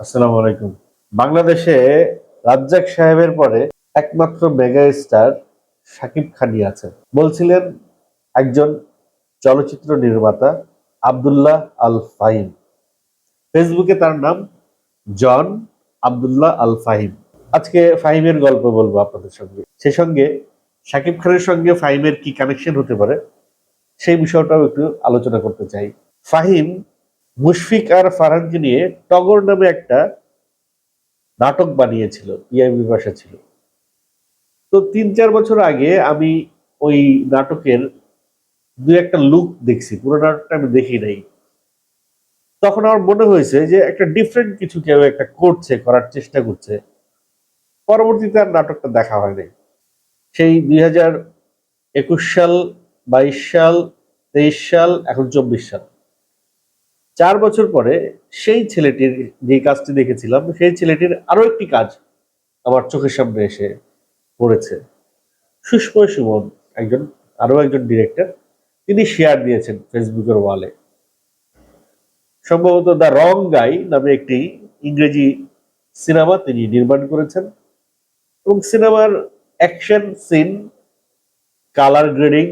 আসসালামু আলাইকুম। বাংলাদেশে রাজ্জাক সাহেবের পরে একমাত্র মেগা স্টার শাকিব খানই আছেন। বলছিলেন একজন চলচ্চিত্র নির্মাতা আব্দুল্লাহ আল ফাহিম। ফেসবুকে তার নাম জন আব্দুল্লাহ আল ফাহিম। আজকে ফাহিমের গল্প বলব আপনাদের সঙ্গে। সে সঙ্গে শাকিব খানের সঙ্গে ফাহিমের কি কানেকশন হতে পারে, সেই বিষয়টাও একটু আলোচনা করতে চাই। ফাহিম মুশফিক আর ফারহানকে নিয়ে টগর নামে একটা নাটক বানিয়েছিল পিআইবি ভাষা ছিল। তো তিন চার বছর আগে আমি ওই নাটকের দু একটা লুক দেখছি, পুরো নাটকটা আমি দেখি নাই। তখন আমার মনে হয়েছে যে একটা ডিফারেন্ট কিছু কেউ একটা করছে, করার চেষ্টা করছে। পরবর্তীতে আর নাটকটা দেখা হয় নাই। সেই দুই হাজার একুশ সাল, বাইশ সাল, তেইশ সাল, এখন চব্বিশ সাল। চার বছর পরে সেই ছেলেটির যে কাজটি দেখেছিলাম, সেই ছেলেটির আরও একটি কাজ আমার চোখের সামনে এসে পড়েছে। সুষ্ময় সুমন, একজন, আরও একজন ডিরেক্টর তিনি শেয়ার দিয়েছেন ফেসবুকের ওয়ালে সম্ভবত দ্য রং গাই নামে একটি ইংরেজি সিনেমা তিনি নির্মাণ করেছেন এবং সিনেমার action scene colour grading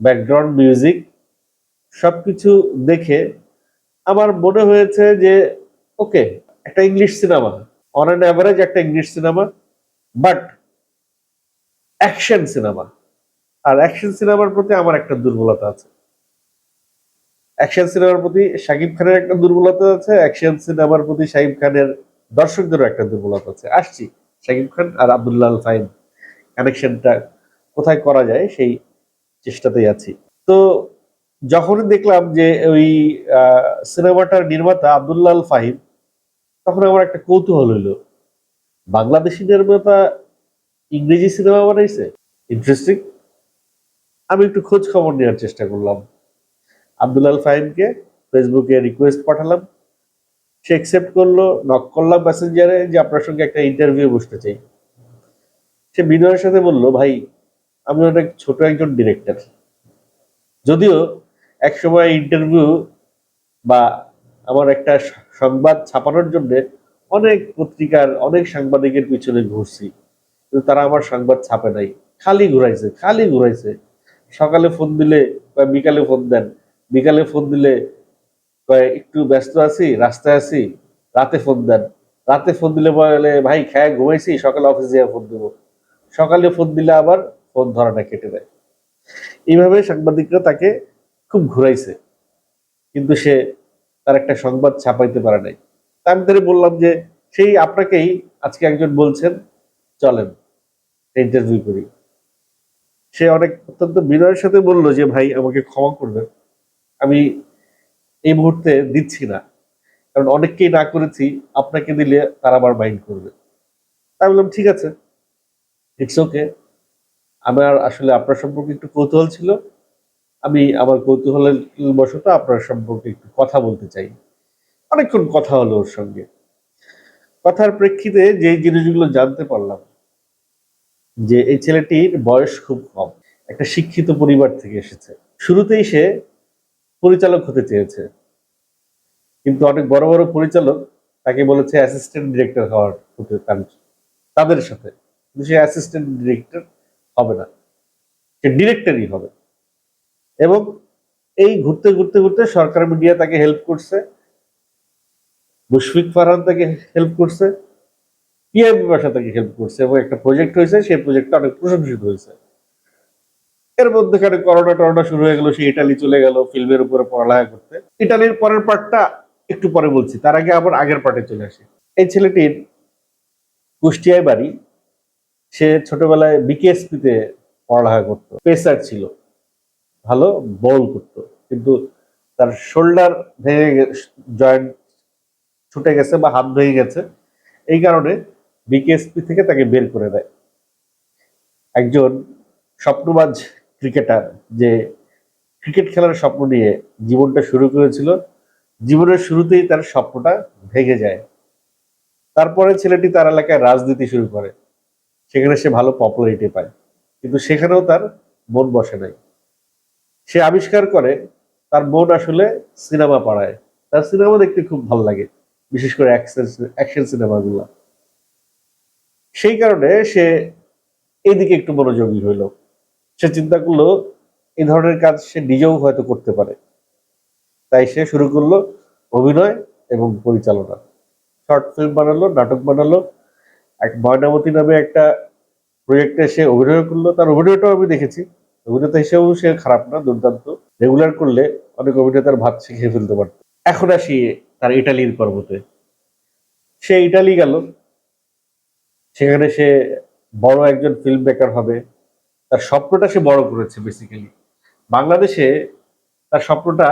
background music সবকিছু দেখে আমার মনে হয়েছে যে, ওকে, একটা English cinema on an average একটা English cinema but action cinema R action সিনেমার প্রতি আমার একটা দুর্বলতা আছে। অ্যাকশন সিনেমার প্রতি শাকিব খানের একটা দুর্বলতা আছে অ্যাকশন সিনেমার প্রতি শাকিব খানের দর্শকদেরও একটা দুর্বলতা আছে। আসছি শাকিব খান আর আব্দুল্লাহ ফাহিম কানেকশনটা কোথায় করা যায় সেই চেষ্টাতেই আছি। তো যখনই দেখলাম যে ওই সিনেমাটার নির্মাতা আব্দুল্লাহ আল ফাহিম, তখন আমার একটা কৌতূহল হইল। বাংলাদেশি নির্মাতা ইংরেজি সিনেমা বানাইছে? ইন্টারেস্টিং আমি একটু খোঁজ খবর নেওয়ার চেষ্টা করলাম। আব্দুল্লাহ আল ফাহিমকে ফেসবুকে রিকোয়েস্ট পাঠালাম। সে অ্যাকসেপ্ট করল নক করলাম মেসেঞ্জারে যে, আপনার সঙ্গে একটা ইন্টারভিউ বসতে চাই। সে বিনয়ের সাথে বলল, ভাই, আমি অনেক ছোট একজন ডিরেক্টর যদিও এক সময় ইন্টারভিউ বা আমার একটা সংবাদ ছাপানোর জন্য অনেক পত্রিকার, অনেক সাংবাদিকের পিছনে ঘুরছি। কিন্তু তারা আমার সংবাদ ছাপে নাই। খালি ঘুরাইছে খালি ঘুরাইছে। সকালে ফোন দিলে বা বিকালে ফোন দেন। বিকালে ফোন দিলে একটু ব্যস্ত আছি, রাস্তায় আছি। রাতে ফোন দেন। রাতে ফোন দিলে বলে, ভাই, খেয়ে ঘুমাইছি, সকালে অফিসে যেয়ে ফোন দেবো। সকালে ফোন দিলে আবার ফোন ধরাটা কেটে দেয়। এইভাবে সাংবাদিকরা তাকে খুব ঘুরাইছে। কিন্তু সে তার একটা সংবাদ ছাপাইতে পারে নাই। তা আমি তাহলে বললাম যে, সেই আপনাকেই আজকে একজন বলছেন, চলেন ইন্টারভিউ করি। সে অনেক অত্যন্ত বিনয়ের সাথে বলল যে, ভাই, আমাকে ক্ষমা করবেন। আমি এই মুহূর্তে দিচ্ছি না। কারণ অনেককেই না করেছি, আপনাকে দিলে তারা আবার মাইন্ড করবে। তাই বললাম, ঠিক আছে। ইটস ওকে আমার আসলে আপনার সম্পর্কে একটু কৌতূহল ছিল। আমি আমার কৌতূহলের বশত আপনার সম্পর্কে একটু কথা বলতে চাই। অনেকক্ষণ কথা হলো ওর সঙ্গে। কথার প্রেক্ষিতে যে জিনিসগুলো জানতে পারলাম, যে এই ছেলেটির বয়স খুব কম, একটা শিক্ষিত পরিবার থেকে এসেছে। শুরুতেই সে পরিচালক হতে চেয়েছে। কিন্তু অনেক বড় বড় পরিচালক তাকে বলেছে অ্যাসিস্ট্যান্ট ডিরেক্টর হওয়ার হতে তাদের সাথে। কিন্তু সে অ্যাসিস্ট্যান্ট ডিরেক্টর হবে না। সে ডিরেক্টরই হবে। এবং এই ঘুরতে ঘুরতে ঘুরতে সরকার মিডিয়া তাকে হেল্প করছে। মুশফিক ফারহান তাকে হেল্প করছে। পিআইবি ভাষা তাকে হেল্প করছে এবং একটা প্রজেক্ট হয়েছে, সেই প্রজেক্টটা অনেক প্রশংসিত হয়েছে। এর মধ্যেখানে করোনা টরোনা শুরু হয়ে গেল, সে ইটালি চলে গেল ফিল্মের উপরে পড়ালেখা করতে। ইটালির পরের পার্টটা একটু পরে বলছি, তার আগে আবার আগের পার্টে চলে আসি। এই ছেলেটির কুষ্টিয়ায় বাড়ি, সে ছোটবেলায় বিকেএসপিতে পড়ালেখা করতো পেসার ছিল। ভালো বল করতো। কিন্তু তার শোল্ডার ভেঙে জয়েন্ট ছুটে গেছে বা হাত ভেঙে গেছে, এই কারণে বিকেএসপি থেকে তাকে বের করে দেয়। একজন স্বপ্নবাজ ক্রিকেটার যে ক্রিকেট খেলার স্বপ্ন নিয়ে জীবনটা শুরু করেছিল, জীবনের শুরুতেই তার স্বপ্নটা ভেঙে যায়। তারপরে ছেলেটি তার এলাকায় রাজনীতি শুরু করে। সেখানে সে ভালো পপুলারিটি পায়। কিন্তু সেখানেও তার মন বসে নাই। সে আবিষ্কার করে, তার মন আসলে সিনেমা পাড়ায়। তার সিনেমা দেখতে খুব ভালো লাগে, বিশেষ করে অ্যাকশন সিনেমাগুলো। সেই কারণে সে এদিকে একটু মনোযোগী হইল। সে চিন্তা করল এই ধরনের কাজ সে নিজেও হয়তো করতে পারে। তাই সে শুরু করল অভিনয় এবং পরিচালনা। শর্ট ফিল্ম বানালো, নাটক বানালো। এক ময়নামতি নামে একটা প্রজেক্টে সে অভিনয় করল। তার অভিনয়টাও আমি দেখেছি। অভিনেতা হিসেবেও সে খারাপ না, দুর্দান্ত। রেগুলার করলে অনেক অভিনেতার ভাত শিখিয়ে ফেলতে পারত। এখন আসি তার ইটালির পর্বতে। সে ইটালি গেল। সেখানে সে বড় একজন ফিল্ম মেকার হবে। তার স্বপ্নটা সে বড় করেছে বেসিক্যালি বাংলাদেশে তার স্বপ্নটা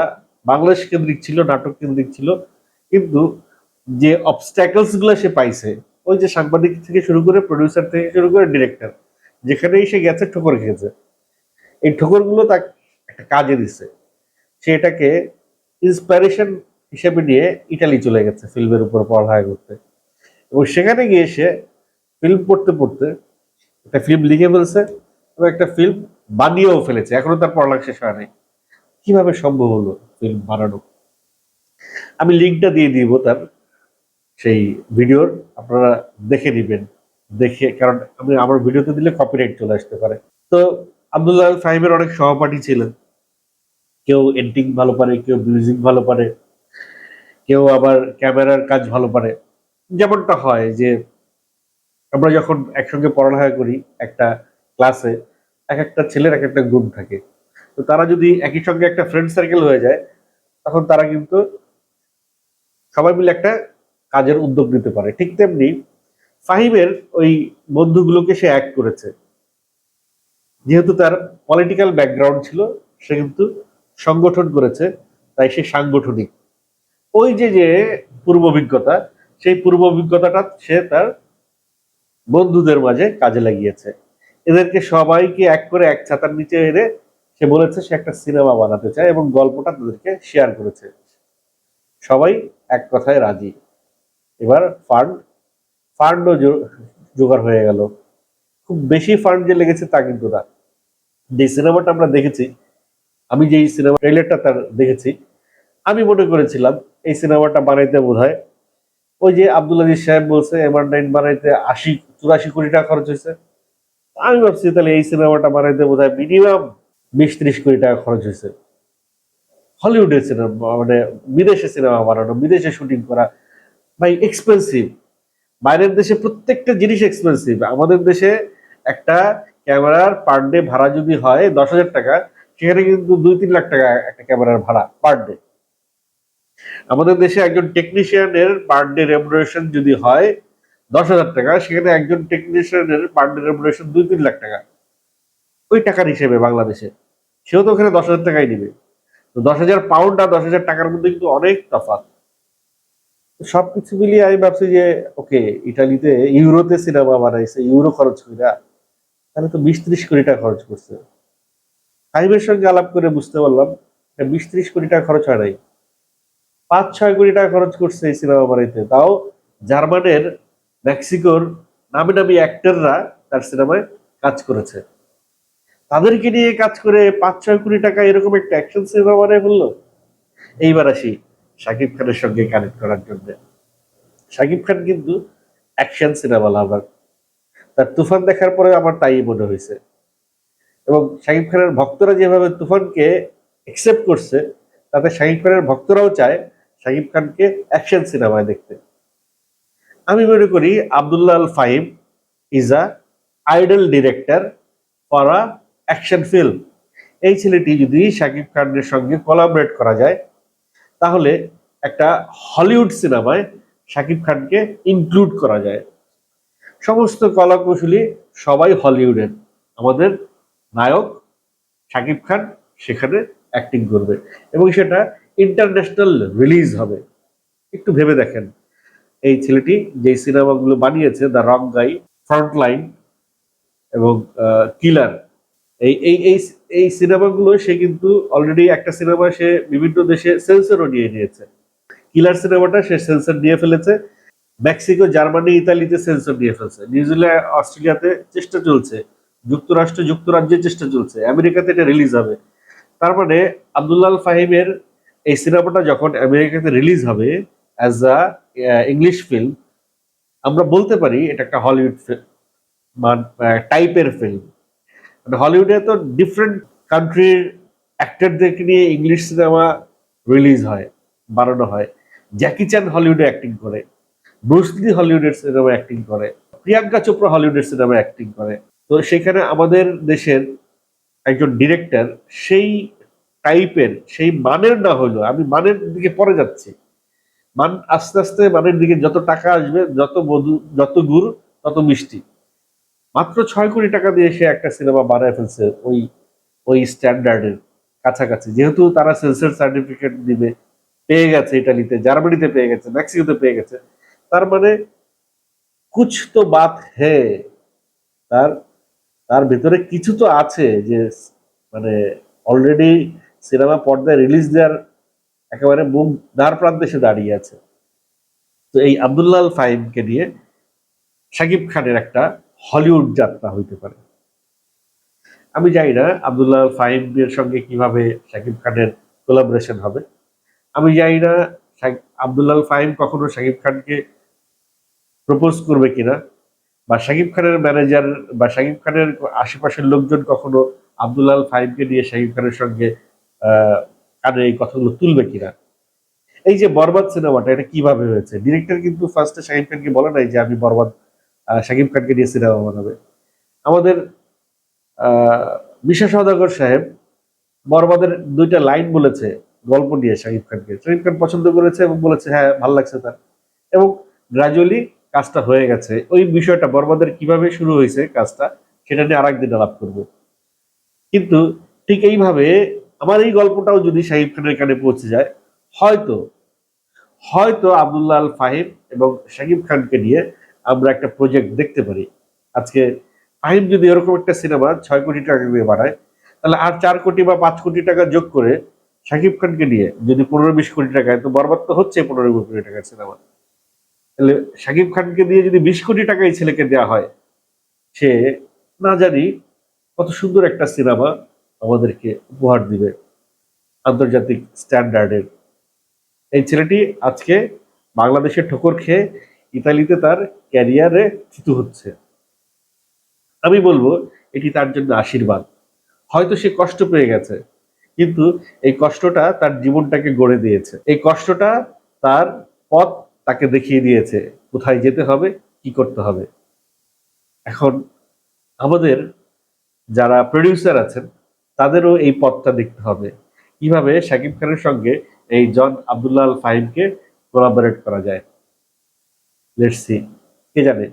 বাংলাদেশ কেন্দ্রিক ছিল, নাটক কেন্দ্রিক ছিল। কিন্তু যে অবস্ট্যাকলসগুলো সে পাইছে, ওই যে সাংবাদিক থেকে শুরু করে প্রডিউসার থেকে শুরু করে ডিরেক্টর যেখানেই সে গেছে, ঠোকর খেয়েছে। এই ঠোকরগুলো তাকে একটা কাজে দিছে। সে এটাকে ইন্সপিরেশন হিসেবে নিয়ে ইটালি চলে গেছে ফিল্মের উপর পড়ালেখা করতে। এবং সেখানে গিয়ে সে ফিল্ম পড়তে পড়তে একটা ফিল্ম লিখে ফেলছে এবং একটা ফিল্ম বানিয়েও ফেলেছে। এখনও তার পড়ালেখা শেষ হয় নাই। কীভাবে সম্ভব হলো ফিল্ম বানানো? আমি লিঙ্কটা দিয়ে দিব তার সেই ভিডিওর। আপনারা দেখে নেবেন। দেখে, কারণ আমি আমার ভিডিওতে দিলে কপিরাইট চলে আসতে পারে। তো আব্দুল্লাহ ফাহিমের অনেক সহপাঠী ছিলেন। কেউ এডিটিং ভালো পারে, কেউ মিউজিক ভালো পারে, কেউ আবার ক্যামেরার কাজ ভালো পারে। যেমনটা হয় যে, আমরা যখন একসঙ্গে পড়ালেখা করি একটা ক্লাসে এক একটা ছেলের এক একটা গুণ থাকে। তো তারা যদি একই সঙ্গে একটা ফ্রেন্ড সার্কেল হয়ে যায়, তখন তারা কিন্তু সবাই মিলে একটা কাজের উদ্যোগ নিতে পারে। ঠিক তেমনি ফাহিমের ওই বন্ধুগুলোকে সে এক করেছে। যেহেতু তার পলিটিক্যাল ব্যাকগ্রাউন্ড ছিল, সে কিন্তু সংগঠন করেছে, তাই সে সাংগঠনিক। ওই যে যে পূর্ব অভিজ্ঞতা, সেই পূর্ব অভিজ্ঞতাটা সে তার বন্ধুদের মাঝে কাজে লাগিয়েছে। এদেরকে সবাইকে এক করে এক ছাতার নিচে এনে সে বলেছে, সে একটা সিনেমা বানাতে চায় এবং গল্পটা তাদেরকে শেয়ার করেছে। সবাই এক কথায় রাজি। এবার ফান্ড, ফান্ডও জোগাড় হয়ে গেল। খুব বেশি ফান্ড যে লেগেছে তা কিন্তু না। যে সিনেমাটা আমরা দেখেছি, আমি যেই সিনেমা ট্রেলারটা তার দেখেছি, আমি মনে করেছিলাম এই সিনেমাটা বানাইতে বোধ হয় ওই যে আব্দুল আজিজ সাহেব বলছে এমআর নাইন বানাইতে আশি, চুরাশি কোটি টাকা খরচ হয়েছে। আমি ভাবছি তাহলে এই সিনেমাটা বানাইতে বোধ হয় মিনিমাম বিশ ত্রিশ কোটি টাকা খরচ হয়েছে। হলিউডের সিনেমা মানে বিদেশে সিনেমা বানানো, বিদেশে শুটিং করা, ভাই এক্সপেন্সিভ বাইরের দেশে প্রত্যেকটা জিনিস এক্সপেন্সিভ আমাদের দেশে একটা ক্যামেরার পার ডে ভাড়া যদি হয় দশ হাজার টাকা, সেখানে কিন্তু দুই, তিন লাখ টাকা একটা ক্যামেরার ভাড়া পার ডে আমাদের দেশে একজন টেকনিশিয়ানের পার ডে রেমুনারেশন যদি হয় দশ হাজার টাকা, সেখানে একজন টেকনিশিয়ানের পার ডে রেমুনারেশন দুই, তিন লাখ টাকা। ওই টাকার হিসেবে বাংলাদেশে। সেও তো ওখানে দশ হাজার টাকাই নেবে। তো দশ হাজার পাউন্ড আর দশ হাজার টাকার মধ্যে কিন্তু অনেক তফাৎ। সবকিছু মিলিয়ে আমি ভাবছি যে ওকে ইটালিতে ইউরোতে সিনেমা বানাইছে, ইউরো খরচ কইরা তাহলে তো বিশ ত্রিশ কোটি টাকা খরচ করছে। হাইবের সঙ্গে আলাপ করে বুঝতে পারলাম বিশ ত্রিশ কোটি টাকা খরচ হয় নাই। পাঁচ, ছয় কোটি টাকা খরচ করছে এই সিনেমা বানাইতে তাও জার্মানের মেক্সিকোর নামি নামি অ্যাক্টররা তার সিনেমায় কাজ করেছে। তাদেরকে নিয়ে কাজ করে পাঁচ, ছয় কোটি টাকা এরকম একটা অ্যাকশন সিনেমা বানায় বলল এইবার আসি শাকিব খানের সঙ্গে কানেক্ট করার জন্য। শাকিব খান কিন্তু অ্যাকশন সিনেমা লাভার তার তুফান দেখার পরে আমার তাই মনে হয়েছে। এবং শাকিব খানের ভক্তরা যেভাবে তুফানকে একসেপ্ট করছে, তাতে শাকিব খানের ভক্তরাও চায় শাকিব খানকে অ্যাকশন সিনেমায় দেখতে। আমি মনে করি Abdullah Al Fahim is a idol director for a action film এই ছেলেটি যদি শাকিব খানের সঙ্গে কোলাবরেট করা যায়, তাহলে একটা হলিউড সিনেমায় শাকিব খানকে ইনক্লুড করা যায়। সমস্ত কলাকৌশলী সবাই হলিউডের। আমাদের নায়ক শাকিব খান সেখানে অ্যাক্টিং করবে এবং সেটা ইন্টারন্যাশনাল রিলিজ হবে। একটু ভেবে দেখেন। এই ছেলেটি যে সিনেমাগুলো বানিয়েছে দ্য রং গাই ফ্রন্টলাইন এবং কিলার এই এই এই এই সিনেমাগুলো সে কিন্তু অলরেডি একটা সিনেমা সে বিভিন্ন দেশে সেন্সরও নিয়ে নিয়েছে। কিলার সিনেমাটা সে সেন্সর নিয়ে ফেলেছে। মেক্সিকো, জার্মানি, ইতালিতে সেন্সর নিয়ে ফেলছে। নিউজিল্যান্ড অস্ট্রেলিয়াতে চেষ্টা চলছে। যুক্তরাষ্ট্র, যুক্তরাজ্যে চেষ্টা চলছে। আমেরিকাতে এটা রিলিজ হবে। তার মানে আবদুল্লাহ ফাহিমের এই সিনেমাটা যখন আমেরিকাতে রিলিজ হবে অ্যাজ আ ইংলিশ ফিল্ম আমরা বলতে পারি এটা একটা হলিউড টাইপের ফিল্ম হলিউডে তো ডিফারেন্ট কান্ট্রির অ্যাক্টরদেরকে নিয়ে ইংলিশ সিনেমা রিলিজ হয়, বানানো হয়। জ্যাকি চ্যান হলিউডে অ্যাক্টিং করে। ব্রুসলি হলিউডের সিনেমা অ্যাক্টিং করে প্রিয়াঙ্কা চোপড়া হলিউডের সিনেমা অ্যাক্টিং করে। তো সেখানে আমাদের দেশের একজন ডিরেক্টর সেই টাইপের সেই মানের না হলো আমি মানের দিকে পরে যাচ্ছি। মান, আস্তে আস্তে মানের দিকে যত টাকা আসবে, যত মধু, যত গুড়, তত মিষ্টি। মাত্র ছয় কোটি টাকা দিয়ে সে একটা সিনেমা বানায় ফেলছে ওই ওই স্ট্যান্ডার্ডের কাছাকাছি। যেহেতু তারা সেন্সর সার্টিফিকেট দিবে, পেয়ে গেছে ইটালিতে জার্মানিতে পেয়ে গেছে মেক্সিকোতে পেয়ে গেছে। তার মানে কুছ তো বাত হে তার তার ভেতরে কিছু তো আছে যে মানে অলরেডি সিনেমা পর্দায় রিলিজ দেওয়ার একেবারে মুখ, দ্বার প্রান্তে সে দাঁড়িয়ে আছে। তো এই আবদুল্লাহ ফাহিমকে নিয়ে শাকিব খানের একটা হলিউড যাত্রা হইতে পারে। আমি জানি না আবদুল্লাহ ফাহিমের সঙ্গে কীভাবে শাকিব খানের কোলাবোরেশন হবে। আমি জানি না আবদুল্লাহ ফাহিম কখনো শাকিব খানকে প্রপোজ করবে কিনা? বা শাকিব খানের ম্যানেজার বা শাকিব খানের আশেপাশের লোকজন কখনো আবদুল্লাহ ফাহিমকে নিয়ে শাকিব খানের সঙ্গে কানে এই কথাগুলো তুলবে কিনা? এই যে বরবাদ সিনেমাটা, এটা কীভাবে হয়েছে? ডিরেক্টর কিন্তু ফার্স্টে শাকিব খানকে বলে নাই যে আমি বরবাদ শাকিব খানকে নিয়ে সিনেমা বানাবে। আমাদের মিশা সওদাগর সাহেব বরবাদের দুইটা লাইন বলেছে, গল্প নিয়ে শাকিব খানকে। শাকিব খান পছন্দ করেছে এবং বলেছে হ্যাঁ ভালো লাগছে তার। এবং গ্রাজুয়ালি কাজটা হয়ে গেছে। ওই বিষয়টা বরবাদের কীভাবে শুরু হয়েছে কাজটা, সেটা নিয়ে আরেকদিন আলাপ করব। কিন্তু ঠিক এইভাবে আমার এই গল্পটাও যদি শাহিব খানের কানে পৌঁছে যায়, হয়তো হয়তো আবদুল্লাহ আল ফাহিম এবং শাকিব খানকে নিয়ে আমরা একটা প্রজেক্ট দেখতে পারি। আজকে ফাহিম যদি এরকম একটা সিনেমা ছয় কোটি টাকা দিয়ে বানায়, তাহলে আর চার কোটি বা পাঁচ কোটি টাকা যোগ করে শাকিব খানকে নিয়ে যদি পনেরো বিশ কোটি টাকায়, তো বরবাদ তো হচ্ছে পনেরো কোটি টাকার সিনেমা তাহলে শাকিব খানকে দিয়ে যদি বিশ কোটি টাকা এই ছেলেকে দেওয়া হয়, সে না জানি কত সুন্দর একটা সিনেমা আমাদেরকে উপহার দিবে আন্তর্জাতিক স্ট্যান্ডার্ডের। এই ছেলেটি আজকে বাংলাদেশের ঠোকর খেয়ে ইতালিতে তার ক্যারিয়ারে থিতু হচ্ছে। আমি বলব, এটি তার জন্য আশীর্বাদ। হয়তো সে কষ্ট পেয়ে গেছে, কিন্তু এই কষ্টটা তার জীবনটাকে গড়ে দিয়েছে। এই কষ্টটা তার পথ তাকে দেখিয়ে দিয়েছে, কোথায় যেতে হবে, কি করতে হবে। এখন আমাদের যারা প্রডিউসার আছেন, তাদেরও এই পথটা দেখতে হবে। কীভাবে শাকিব খানের সঙ্গে এই জন আবদুল্লাহ আল ফাহিমকে কোলাবোরেট করা যায়। লেটস সি কে জানে?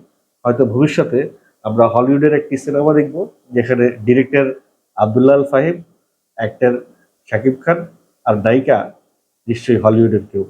হয়তো ভবিষ্যতে আমরা হলিউডের একটি সিনেমা দেখব, যেখানে ডিরেক্টর আবদুল্লাহ আল ফাহিম অ্যাক্টর শাকিব খান আর নায়িকা নিশ্চয়ই হলিউডের কেউ।